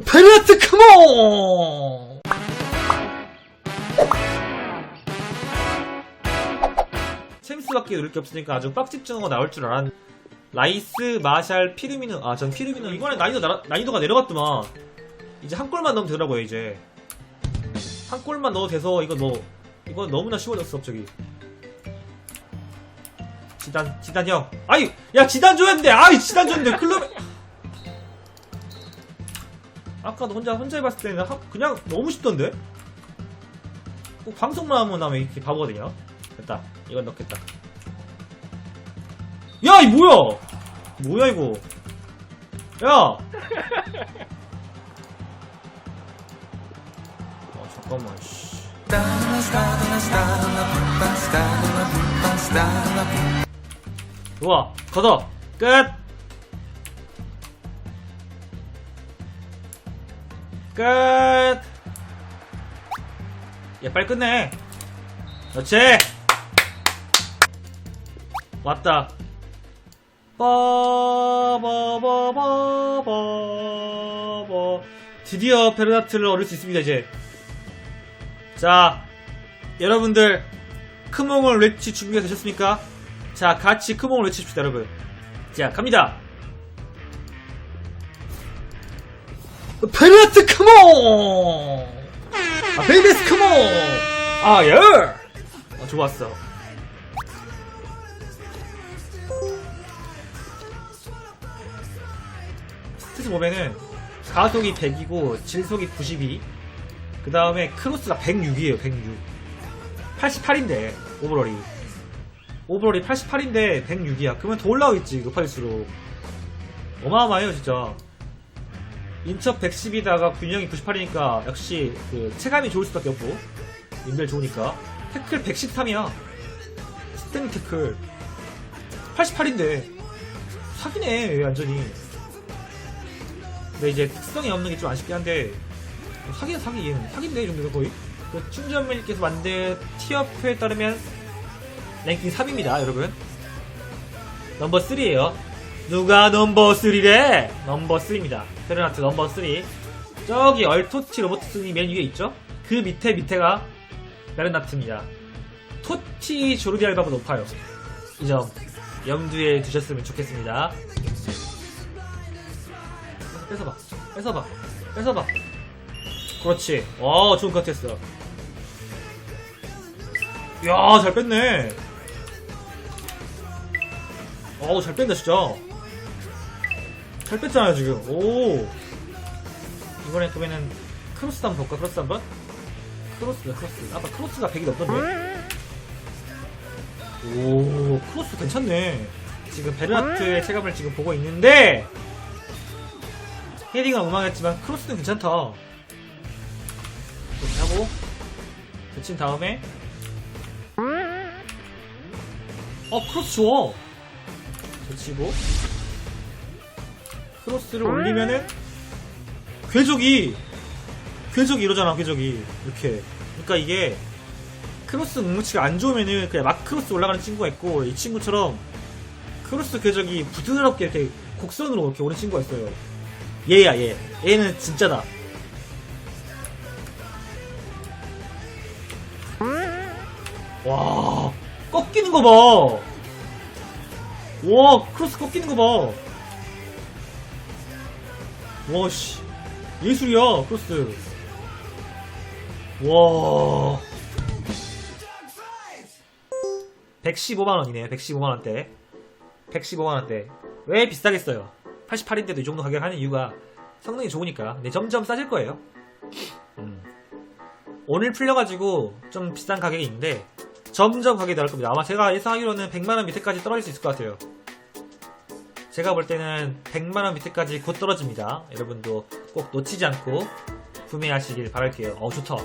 페르트 컴온! 챔스밖에 누를 게 없으니까 아주 빡집중하고 나올 줄 알았는데. 라이스, 마샬, 피르미누. 아 전 피르미누. 이번에 난이도 나, 난이도가 내려갔더만. 이제 한 골만 넣으면 되더라고요 이제. 한 골만 넣어도 돼서 이거 뭐 이거 너무나 쉬워졌어 갑자기. 지단 지단 형. 아이 야 지단 줘야했는데 아이 지단 줬는데. 클럽 아까도 혼자 혼자 해봤을 때는 하- 그냥 너무 쉽던데? 꼭 방송만 하면 나왜 이렇게 바보가 되냐? 됐다. 이건 넣겠다. 야 이 뭐야? 뭐야 이거? 야! 아 잠깐만 씨. 좋아. 걷어 끝 끝! 야, 빨리 끝내! 그렇지! 왔다. 빠바바바바바 드디어 페르나트를 얻을 수 있습니다, 이제. 자, 여러분들, 크몽을 외치 준비가 되셨습니까? 자, 같이 크몽을 외칩시다, 여러분. 자, 갑니다! 페르나트 컴온! 아, 베이비스 컴온! 아, 예! 어, 좋았어. 스트스 보면은 가속이 100이고 질속이 92. 그 다음에 크로스가 106이에요, 106. 88인데, 오버롤이. 오버롤이 88인데 106이야. 그러면 더 올라오겠지, 높아질수록. 어마어마해요, 진짜. 인첩 110이다가 균형이 98이니까 역시 그 체감이 좋을 수밖에 없고 인별 좋으니까. 태클 113이야. 스탠 태클. 88인데. 사기네 완전히. 근데 이제 특성이 없는 게 좀 아쉽긴 한데 뭐 사기는 사기. 얘는 사기인데 이 정도면 거의. 그 충전맨님께서 만든 티어프에 따르면 랭킹 3입니다 여러분. 넘버 3에요 누가 넘버 3래? 넘버 3입니다. 페르나트 넘버 3. 저기 얼토치 로버트슨이 맨 위에 있죠? 그 밑에 밑에가 베르나트입니다. 토치 조르디 알바보다 높아요. 이 점 염두에 두셨으면 좋겠습니다. 뺏어봐. 뺏어봐. 뺏어봐. 그렇지. 와, 좋은 커트였어. 이야, 잘 뺐네. 어우, 잘 뺀다, 진짜. 잘 뺐잖아요, 지금. 오. 이번에 그러면은, 크로스 한번 볼까, 크로스 한 번? 크로스다, 크로스. 아까 크로스가 100이 넘던데? 오, 크로스 괜찮네. 지금 베르나트의 체감을 지금 보고 있는데, 헤딩은 엉망했지만, 크로스는 괜찮다. 이렇게 하고, 붙인 다음에, 어, 크로스 좋아. 붙이고 크로스를 올리면은 궤적이 궤적이 이러잖아 궤적이. 이렇게. 그러니까 이게 크로스 응무치가 안 좋으면은 그냥 막 크로스 올라가는 친구가 있고 이 친구처럼 크로스 궤적이 부드럽게 이렇게 곡선으로 이렇게 오는 친구가 있어요. 얘야 얘. 얘는 진짜다. 와 꺾이는 거봐. 와, 크로스 꺾이는 거 봐. 와, 씨. 예술이야, 크로스. 와. 115만원이네, 115만원대. 115만원대. 왜 비싸겠어요? 88인데도 이 정도 가격 하는 이유가 성능이 좋으니까. 근데 점점 싸질 거예요. 음. 오늘 풀려가지고 좀 비싼 가격이 있는데, 점점 가격이 나올 겁니다. 아마 제가 예상하기로는 100만원 밑에까지 떨어질 수 있을 것 같아요. 제가 볼 때는 100만원 밑에까지 곧 떨어집니다. 여러분도 꼭 놓치지 않고 구매하시길 바랄게요. 어, 좋다.